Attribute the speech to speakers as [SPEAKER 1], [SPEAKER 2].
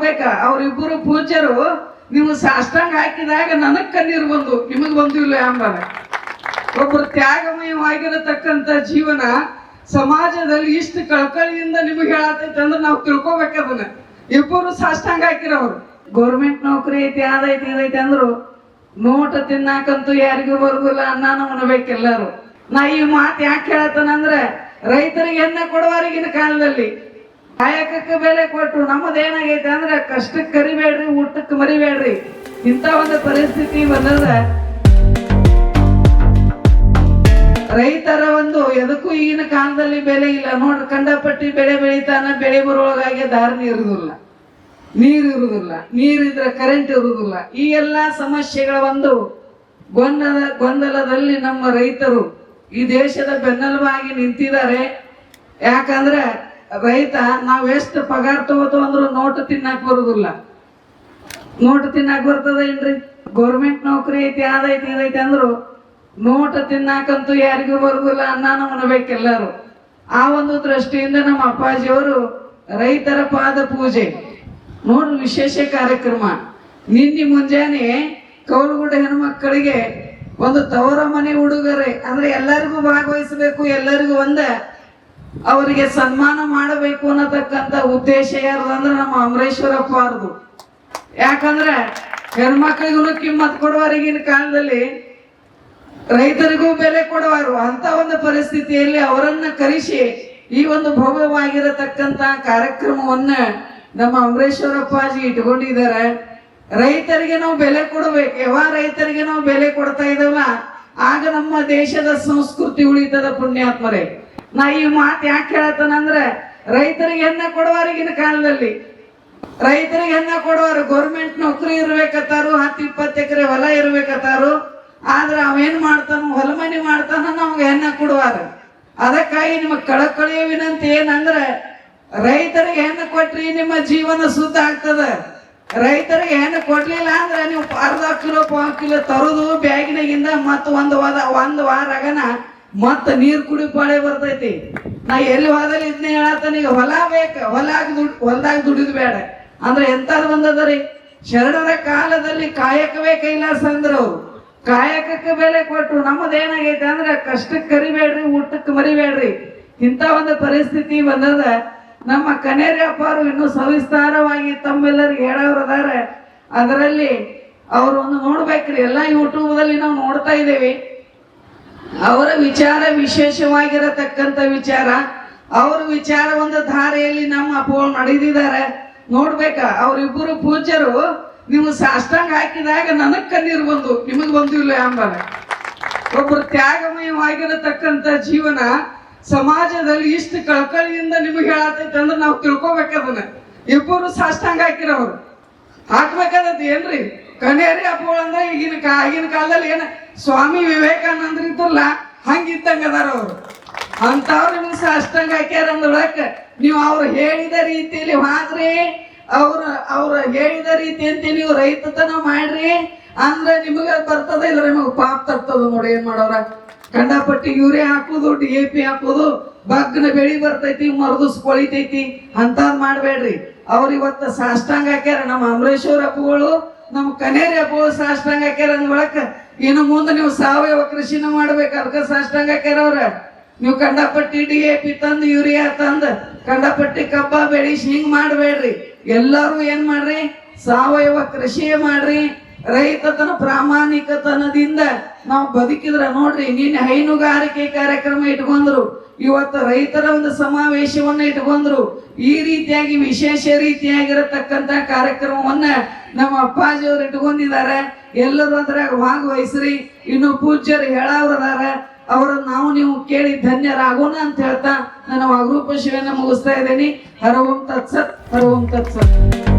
[SPEAKER 1] ನೋಡ್ಬೇಕ ಅವ್ರಿಬ್ಬರು ಪೂಜ್ಯರು, ನೀವು ಸಾಷ್ಟಾಂಗ ಹಾಕಿದಾಗ ನನಗ್ ಕಣ್ಣೀರು ಬಂದು, ನಿಮಗ್ ಇಲ್ಲ ಅಂಬಾರ. ಒಬ್ಬರು ತ್ಯಾಗಮಯವಾಗಿರತಕ್ಕಂತ ಜೀವನ ಸಮಾಜದಲ್ಲಿ ಇಷ್ಟು ಕಳ್ಕಳಿಯಿಂದ ನಿಮಗೆ ಹೇಳತೈತೆ ಅಂದ್ರೆ ನಾವು ತಿಳ್ಕೊಬೇಕದನ್ನ ಇಬ್ಬರು ಸಾಷ್ಟಾಂಗ ಹಾಕಿರೋರು. ಗೌರ್ಮೆಂಟ್ ನೌಕರಿ ಐತಿ ಅದೈತಿ ಇದೈತಿ ಅಂದ್ರು, ನೋಟ ತಿನ್ನಾಕಂತೂ ಯಾರಿಗೂ ಬರುದಿಲ್ಲ, ಅನ್ನಾನ ಉಣಬೇಕೆಲ್ಲರೂ ನಾ ಈ ಮಾತು ಯಾಕೆ ಹೇಳತ್ತನಂದ್ರೆ ರೈತರಿಗೆ ಎಣ್ಣೆ ಕೊಡುವವರಿಗಿನ ಕಾಲದಲ್ಲಿ ಕಾಯಕಕ್ಕೆ ಬೆಲೆ ಕೊಟ್ಟು ನಮ್ಮದೇನಾಗೈತೆ ಅಂದ್ರೆ ಕಷ್ಟಕ್ಕೆ ಕರಿಬೇಡ್ರಿ, ಊಟಕ್ಕೆ ಮರಿಬೇಡ್ರಿ. ಇಂಥ ಒಂದು ಪರಿಸ್ಥಿತಿ ಬಂದದ ರೈತರ ಒಂದು ಎದಕ್ಕೂ ಈಗಿನ ಕಾಲದಲ್ಲಿ ಬೆಲೆ ಇಲ್ಲ. ನೋಡ್ರಿ, ಕಂಡಪಟ್ಟಿ ಬೆಳೆ ಬೆಳಿತಾನ, ಬೆಳೆ ಬರುವಾಗೆ ದಾರಿ ಇರುವುದಿಲ್ಲ ನೀರು ಇರುವುದಿಲ್ಲ ನೀರಿದ್ರೆ ಕರೆಂಟ್ ಇರುವುದಿಲ್ಲ ಈ ಎಲ್ಲಾ ಸಮಸ್ಯೆಗಳ ಒಂದು ಗೊಂದಲ, ಗೊಂದಲದಲ್ಲಿ ನಮ್ಮ ರೈತರು ಈ ದೇಶದ ಬೆನ್ನೆಲುಬಾಗಿ ನಿಂತಿದ್ದಾರೆ. ಯಾಕಂದ್ರೆ ರೈತ, ನಾವು ಎಷ್ಟು ಪಗಾರ ತಗೋತು ಅಂದ್ರೆ ನೋಟು ತಿನ್ನಕ್ ಬರುದಿಲ್ಲ. ನೋಟು ತಿನ್ನಕ್ಕೆ ಬರ್ತದ ಏನ್ರಿ? ಗೌರ್ಮೆಂಟ್ ನೌಕರಿ ಐತಿ ಅದೈತಿ ಇದೈತಿ ಅಂದ್ರು ನೋಟ ತಿನ್ನಾಕಂತೂ ಯಾರಿಗೂ ಬರುದಿಲ್ಲ ಅನ್ನ ಎಲ್ಲಾರು. ಆ ಒಂದು ದೃಷ್ಟಿಯಿಂದ ನಮ್ಮ ಅಪ್ಪಾಜಿಯವರು ರೈತರ ಪಾದ ಪೂಜೆ, ನೋಡು ವಿಶೇಷ ಕಾರ್ಯಕ್ರಮ. ನಿನ್ನೆ ಮುಂಜಾನೆ ಕೌಲಗುಡ ಹೆಣ್ಮಕ್ಕಳಿಗೆ ಒಂದು ತವರ ಮನೆ ಉಡುಗೊರೆ, ಅಂದ್ರೆ ಎಲ್ಲರಿಗೂ ಭಾಗವಹಿಸಬೇಕು, ಎಲ್ಲರಿಗೂ ಒಂದ ಅವರಿಗೆ ಸನ್ಮಾನ ಮಾಡಬೇಕು ಅನ್ನತಕ್ಕಂತ ಉದ್ದೇಶ ಯಾರ್ದು ಅಂದ್ರೆ ನಮ್ಮ ಅಮರೇಶ್ವರಪ್ಪ ಅವ್ರದು ಯಾಕಂದ್ರೆ ಹೆಣ್ಮಕ್ಳಿಗೂ ಕಿಮ್ಮತ್ ಕೊಡುವವರಿಗಿನ ಕಾಲದಲ್ಲಿ ರೈತರಿಗೂ ಬೆಲೆ ಕೊಡುವರು. ಅಂತ ಒಂದು ಪರಿಸ್ಥಿತಿಯಲ್ಲಿ ಅವರನ್ನ ಕರೆಸಿ ಈ ಒಂದು ಭವ್ಯವಾಗಿರತಕ್ಕಂತ ಕಾರ್ಯಕ್ರಮವನ್ನ ನಮ್ಮ ಅಮರೇಶ್ವರಪ್ಪಾಜಿ ಇಟ್ಕೊಂಡಿದ್ದಾರೆ. ರೈತರಿಗೆ ನಾವು ಬೆಲೆ ಕೊಡಬೇಕು. ಯಾವ ರೈತರಿಗೆ ನಾವು ಬೆಲೆ ಕೊಡ್ತಾ ಇದ್ದವಲ್ಲ, ಆಗ ನಮ್ಮ ದೇಶದ ಸಂಸ್ಕೃತಿ ಉಳಿತದ ಪುಣ್ಯಾತ್ಮರೇ. ನಾ ಈ ಮಾತು ಯಾಕೆ ಹೇಳ್ತಾನಂದ್ರೆ ರೈತರಿಗೆ ಹೆಣ್ಣ ಕೊಡುವಾರಿಗಿನ ಕಾಲದಲ್ಲಿ, ರೈತರಿಗೆ ಹೆಣ್ಣ ಕೊಡುವಾರು ಗೌರ್ಮೆಂಟ್ ನೌಕರಿ ಇರ್ಬೇಕತ್ತಾರು ಹತ್ತು ಇಪ್ಪತ್ತು ಎಕರೆ ಹೊಲ ಇರ್ಬೇಕತ್ತಾರು ಆದ್ರೆ ಅವೇನ್ ಮಾಡ್ತಾನ, ಹೊಲ ಮನೆ ಮಾಡ್ತಾನ ನಮ್ಗೆ ಹೆಣ್ಣ ಕೊಡುವಾರ ಅದಕ್ಕಾಗಿ ನಿಮಗೆ ಕಳಕಳಿಯ ವಿನಂತಿ ಏನಂದ್ರೆ, ರೈತರಿಗೆ ಹೆಣ್ಣು ಕೊಟ್ರಿ ನಿಮ್ಮ ಜೀವನ ಸುದ್ದ ಆಗ್ತದ. ರೈತರಿಗೆ ಹೆಣ್ಣು ಕೊಡ್ಲಿಲ್ಲ ಅಂದ್ರೆ ನೀವು ಅರ್ಧ ಕಿಲೋ, ಪಾವು ಕಿಲೋ ತರೋದು ಬ್ಯಾಗಿನಾಗಿಂದ ಮತ್ತ ಒಂದು ವಾರ ಒಂದು ವಾರಾಗನ ಮತ್ತ ನೀರ್ ಕುಡಿ ಪಾಳೆ ಬರ್ತೈತಿ. ನಾ ಎಲ್ಲಿ ಹೋದಲ್ಲಿ ಇದನ್ನ ಹೇಳತ್ತಾನ ಈಗ ಹೊಲ ಬೇಕ ಹೊಲಾಗ ದುಡ್, ಹೊಲ್ದಾಗ ದುಡಿದ್ ಬೇಡ. ಅಂದ್ರೆ ಎಂತ ಬಂದದರಿ ಶರಣರ ಕಾಲದಲ್ಲಿ ಕಾಯಕವೇ ಕೈಲಾಸ ಅಂದ್ರ ಕಾಯಕಕ್ಕೆ ಬೆಲೆ ಕೊಟ್ರು ನಮ್ಮದೇನಾಗೈತೆ ಅಂದ್ರೆ ಕಷ್ಟಕ್ಕೆ ಕರಿಬೇಡ್ರಿ ಊಟಕ್ಕೆ ಮರಿಬೇಡ್ರಿ. ಇಂಥ ಒಂದು ಪರಿಸ್ಥಿತಿ ಬಂದದ. ನಮ್ಮ ಕನೇರಿ ಅಪ್ಪಾರು ಇನ್ನೂ ಸವಿಸ್ತಾರವಾಗಿ ತಮ್ಮೆಲ್ಲರಿಗೆ ಹೇಳೋರು ಅದಾರೆ. ಅದರಲ್ಲಿ ಅವ್ರು ಒಂದು ನೋಡ್ಬೇಕ್ರಿ. ಎಲ್ಲ ಯೂಟ್ಯೂಬ್ದಲ್ಲಿ ನಾವು ನೋಡ್ತಾ ಇದ್ದೇವೆ. ಅವರ ವಿಚಾರ ವಿಶೇಷವಾಗಿರತಕ್ಕಂತ ವಿಚಾರ. ಅವ್ರ ವಿಚಾರ ಒಂದು ಧಾರೆಯಲ್ಲಿ ನಮ್ಮ ಅಪ್ಪಗಳು ನಡೆದಿದ್ದಾರೆ. ನೋಡ್ಬೇಕ, ಅವರಿಬ್ಬರು ಪೂಜ್ಯರು ನೀವು ಸಾಷ್ಟಾಂಗ ಹಾಕಿದಾಗ ನನಗ್ ಕಣ್ಣೀರು ಬಂದು, ನಿಮಗ್ ಇಲ್ಲ ಅಂಬಾರ ಒಬ್ಬರು ತ್ಯಾಗಮಯವಾಗಿರತಕ್ಕಂತ ಜೀವನ ಸಮಾಜದಲ್ಲಿ ಇಷ್ಟು ಕಳಕಳಿಯಿಂದ ನಿಮಗೆ ಹೇಳತೈತೆ ಅಂದ್ರೆ ನಾವು ತಿಳ್ಕೊಬೇಕು ಅದನ್ನ. ಇಬ್ಬರು ಸಾಷ್ಟಾಂಗ ಹಾಕಿರೋರು. ಹಾಕ್ಬೇಕಾದದ್ದು ಏನ್ರಿ? ಕನೇರಿ ಅಪ್ಪ ಅಂದ್ರೆ ಈಗಿನ ಆಗಿನ ಕಾಲದಲ್ಲಿ ಏನ ಸ್ವಾಮಿ ವಿವೇಕಾನಂದ್ರ ಇದ್ದಲ್ಲ ಹಂಗಿದ್ದಂಗ ಅದಾರ ಅವ್ರು. ಅಂತವ್ರು ನಿಮ್ಗೆ ಅಷ್ಟಂಗ ಹಾಕ್ಯಾರ ಅಂದ್ರೊಳಕ ನೀವು ಅವ್ರು ಹೇಳಿದ ರೀತಿಯಲ್ಲಿ ಹಾದ್ರಿ, ಅವ್ರ ಅವ್ರ ಹೇಳಿದ ರೀತಿ ಅಂತ ನೀವು ರೈತತನ ಮಾಡ್ರಿ, ಅಂದ್ರೆ ನಿಮಗೆ ಬರ್ತದ ಇಲ್ಲ ನಿಮಗೆ ಪಾಪ ತರ್ತದ ನೋಡಿ ಏನ್ ಮಾಡೋರ. ಕಂಡಪಟ್ಟಿ ಯೂರಿಯಾ ಹಾಕುದು, ಡಿ ಎ ಪಿ ಹಾಕುದು ಬಗ್ನ ಬೆಳಿ ಬರ್ತೈತಿ ಮರದುಸ್ ಕೊಳಿತೈತಿ ಅಂತದ್ ಮಾಡ್ಬೇಡ್ರಿ. ಅವ್ರ ಇವತ್ತ ಸಾಷ್ಟಾಂಗ ಹಾಕ್ಯಾರ ನಮ್ಮ ಅಮರೇಶ್ವರ ಅಪ್ಪಗಳು ನಮ್ಮ ಕನೇರಿ ಅಪ್ಪಗಳು ಸಾಷ್ಟಾಂಗ ಹಾಕ್ಯಾರ ಇನ್ನು ಮುಂದೆ ನೀವು ಸಾವಯವ ಕೃಷಿನ ಮಾಡ್ಬೇಕು. ಅದಕ್ಕೆ ಸಾಷ್ಟಾಂಗ ಹಾಕ್ಯಾರ ಅವ್ರ. ನೀವು ಕಂಡಪಟ್ಟಿ ಡಿ ಎ ಪಿ ತಂದು, ಯೂರಿಯಾ ತಂದು, ಕಂಡಪಟ್ಟಿ ಕಬ್ಬ ಬೆಳಿಸಿ ಹಿಂಗ್ ಮಾಡಬೇಡ್ರಿ. ಎಲ್ಲಾರು ಏನ್ ಮಾಡ್ರಿ? ಸಾವಯವ ಕೃಷಿಯೇ ಮಾಡ್ರಿ. ರೈತತನ ಪ್ರಾಮಾಣಿಕತನದಿಂದ ನಾವು ಬದುಕಿದ್ರೆ ನೋಡ್ರಿ, ನಿನ್ನೆ ಹೈನುಗಾರಿಕೆ ಕಾರ್ಯಕ್ರಮ ಇಟ್ಕೊಂಡ್ರು ಇವತ್ತು ರೈತರ ಒಂದು ಸಮಾವೇಶವನ್ನ ಇಟ್ಕೊಂಡ್ರು ಈ ರೀತಿಯಾಗಿ ವಿಶೇಷ ರೀತಿಯಾಗಿರತಕ್ಕಂತ ಕಾರ್ಯಕ್ರಮವನ್ನ ನಮ್ಮ ಅಪ್ಪಾಜಿಯವರು ಇಟ್ಕೊಂಡಿದ್ದಾರೆ. ಎಲ್ಲರೂ ಅದ್ರಾಗ ಭಾಗವಹಿಸ್ರಿ. ಇನ್ನು ಪೂಜ್ಯರು ಹೇಳವ್ರದಾರ ಅವರು ನಾವು ನೀವು ಕೇಳಿ ಧನ್ಯರಾಗೋಣ ಅಂತ ಹೇಳ್ತಾ ನಾನು ಅಗ್ರೂಪ ಶಿವನ ಮುಗಿಸ್ತಾ ಇದ್ದೀನಿ. ಹರ ಓಂ ತತ್ಸತ್ ಹರ ಓಂ ತತ್ಸತ್.